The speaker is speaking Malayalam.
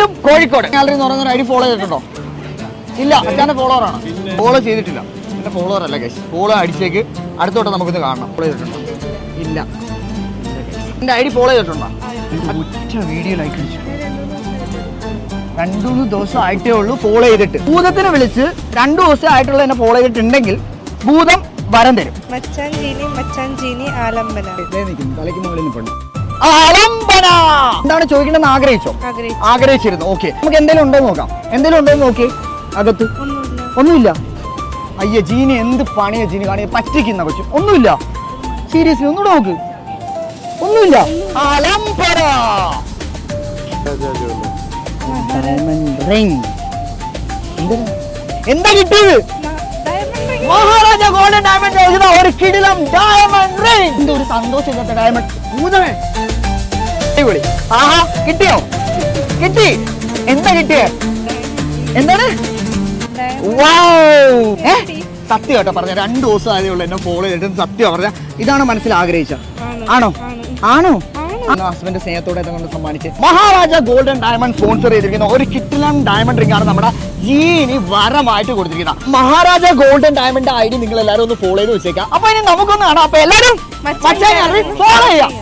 വീണ്ടും കോഴിക്കോട്. ഗാലറി എന്ന് പറയുന്ന ഒരു ഐ ഡി ഫോളോ ചെയ്തിട്ടുണ്ടോ? ഇല്ല അച്ഛന്റെ ഫോളോവറാണ് ആണ്. ഫോളോ ചെയ്തിട്ടില്ല. എന്റെ ഫോളോവർ അല്ല കേസ് ഫോളോ അടിച്ചേക്ക്. അടുത്തോട്ട് നമുക്കിത് കാണണം. ഫോളോ ചെയ്തിട്ടുണ്ടോ? ഇല്ല. എന്റെ ഐ ഡി ഫോളോ ചെയ്തിട്ടുണ്ടോ ഒറ്റ വീഡിയോ ലൈക്ക് അടിച്ചു. രണ്ടു മൂന്ന് ദിവസം ആയിട്ടേ ഉള്ളൂ ഫോളോ ചെയ്തിട്ട്. ഭൂതത്തിനെ വിളിച്ച് രണ്ടു ദിവസം ആയിട്ടുള്ള എന്നെ ഫോളോ ചെയ്തിട്ടുണ്ടെങ്കിൽ ഭൂതം വരം തരും. മച്ചാൻ ജീനി ആലംബന തലയ്ക്ക് മുകളിൽ നിൽപ്പുണ്ട്. ആലംബന എന്താണ് ചോദിക്കണമെന്ന് ആഗ്രഹിച്ചോ? ആഗ്രഹിച്ചിരുന്നു? ഓക്കെ. നമുക്ക് എന്തെങ്കിലും ഉണ്ടോ നോക്കാം. എന്തെങ്കിലും ഉണ്ടോ നോക്കി. അകത്ത്. ഒന്നുമില്ല. അയ്യ ജീനി എന്ത് പണിയ ജീനി കാണിയ പറ്റിക്കുന്ന കൊച്ചു. ഒന്നുമില്ല. സീരിയസ്ലി ഒന്നുകൂടെ നോക്ക്. ഒന്നുമില്ല. അലംപര എന്താ കിട്ടിയത്? ഡയമണ്ട് മഹാരാജ ഗോൾഡൻ ഡയമണ്ട് ഒരു കിടിലം ഡയമണ്ട് റിംഗ് എന്തോ ഒരു സന്തോഷം ഇല്ലാത്ത ഡയമണ്ട് ഭൂതമേ അടിപൊളി. ആഹാ കിട്ടിയോ? കിട്ടി. എന്താ കിട്ടിയേ? എന്താണ്? സത്യം കേട്ടോ പറഞ്ഞ രണ്ടു ദിവസം ആയതേ ഉള്ളൂ എന്നെ ഫോളോ ചെയ്തിട്ട്. സത്യം പറഞ്ഞ ഇതാണ് മനസ്സിൽ ആഗ്രഹിച്ചത്. ആണോ? ആണ്. ഹസ്ബൻഡ് സ്നേഹത്തോടെ കൊണ്ട് സമ്മാനിച്ച്. മഹാരാജ ഗോൾഡൻ ഡയമണ്ട് സ്പോൺസർ ചെയ്തിരിക്കുന്ന ഒരു കിട്ടിലം ഡയമണ്ട് റിംഗ് ആണ് നമ്മുടെ ജീനി വരമായിട്ട് കൊടുത്തിരിക്കുന്നത്. Maharaja golden diamond I D നിങ്ങൾ എല്ലാവരും ഒന്ന് ഫോളോ ചെയ്ത് വെച്ചേക്കാം. അപ്പൊ ഇനി നമുക്കൊന്ന് കാണാം. അപ്പൊ എല്ലാവരും ഫോളോ ചെയ്യാം.